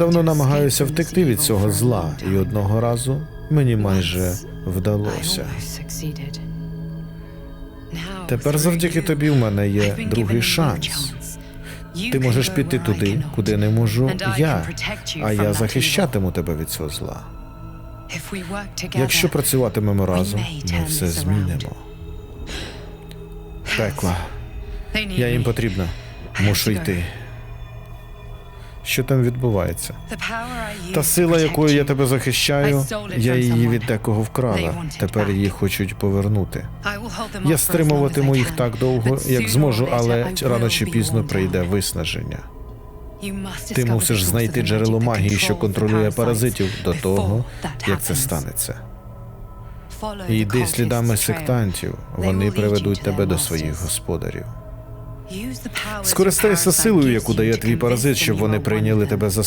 давно намагаюся втекти від цього зла, і одного разу мені майже вдалося. Тепер завдяки тобі в мене є другий шанс. Ти можеш піти туди, куди не можу я, а я захищатиму тебе від цього зла. Якщо працюватимемо разом, ми все змінимо. Пекла, я їм потрібна. Мушу йти. Що там відбувається? Та сила, якою я тебе захищаю, я її від декого вкрала. Тепер її хочуть повернути. Я стримуватиму їх так довго, як зможу, але рано чи пізно прийде виснаження. Ти мусиш знайти джерело магії, що контролює паразитів до того, як це станеться. Йди слідами сектантів. Вони приведуть тебе до своїх господарів. Скористайся силою, яку дає твій паразит, щоб вони прийняли тебе за